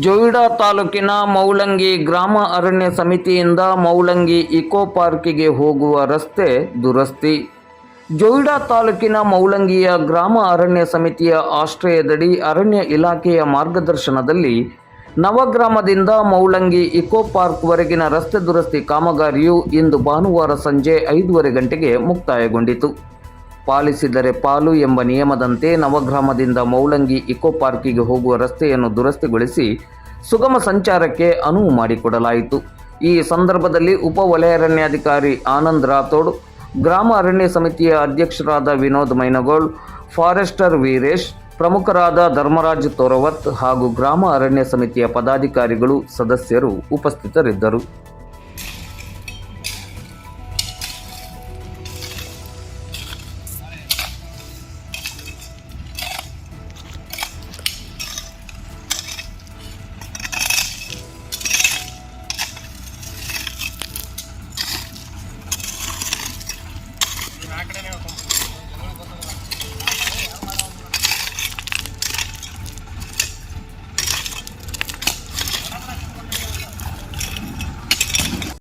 ಜೋಯಿಡಾ ತಾಲೂಕಿನ ಮೌಲಂಗಿ ಗ್ರಾಮ ಅರಣ್ಯ ಸಮಿತಿಯಿಂದ ಮೌಲಂಗಿ ಇಕೋ ಪಾರ್ಕಿಗೆ ಹೋಗುವ ರಸ್ತೆ ದುರಸ್ತಿ. ಜೋಯಿಡಾ ತಾಲೂಕಿನ ಮೌಲಂಗಿಯ ಗ್ರಾಮ ಅರಣ್ಯ ಸಮಿತಿಯ ಆಶ್ರಯದಡಿ ಅರಣ್ಯ ಇಲಾಖೆಯ ಮಾರ್ಗದರ್ಶನದಲ್ಲಿ ನವಗ್ರಾಮದಿಂದ ಮೌಲಂಗಿ ಇಕೋ ಪಾರ್ಕ್ವರೆಗಿನ ರಸ್ತೆ ದುರಸ್ತಿ ಕಾಮಗಾರಿಯು ಇಂದು ಭಾನುವಾರ ಸಂಜೆ ಐದೂವರೆ ಗಂಟೆಗೆ ಮುಕ್ತಾಯಗೊಂಡಿತು. ಪಾಲಿಸಿದರೆ ಪಾಲು ಎಂಬ ನಿಯಮದಂತೆ ನವಗ್ರಾಮದಿಂದ ಮೌಲಂಗಿ ಇಕೋ ಪಾರ್ಕಿಗೆ ಹೋಗುವ ರಸ್ತೆಯನ್ನು ದುರಸ್ತಿಗೊಳಿಸಿ ಸುಗಮ ಸಂಚಾರಕ್ಕೆ ಅನುವು ಮಾಡಿಕೊಡಲಾಯಿತು. ಈ ಸಂದರ್ಭದಲ್ಲಿ ಉಪ ವಲಯಾರಣ್ಯಾಧಿಕಾರಿ ಆನಂದ್ ರಾಥೋಡ್, ಗ್ರಾಮ ಅರಣ್ಯ ಸಮಿತಿಯ ಅಧ್ಯಕ್ಷರಾದ ವಿನೋದ್ ಮೈನಗೋಳ್, ಫಾರೆಸ್ಟರ್ ವೀರೇಶ್, ಪ್ರಮುಖರಾದ ಧರ್ಮರಾಜ್ ತೋರವತ್ ಹಾಗೂ ಗ್ರಾಮ ಅರಣ್ಯ ಸಮಿತಿಯ ಪದಾಧಿಕಾರಿಗಳು ಸದಸ್ಯರು ಉಪಸ್ಥಿತರಿದ್ದರು. ಆ ಕಡೆನೇ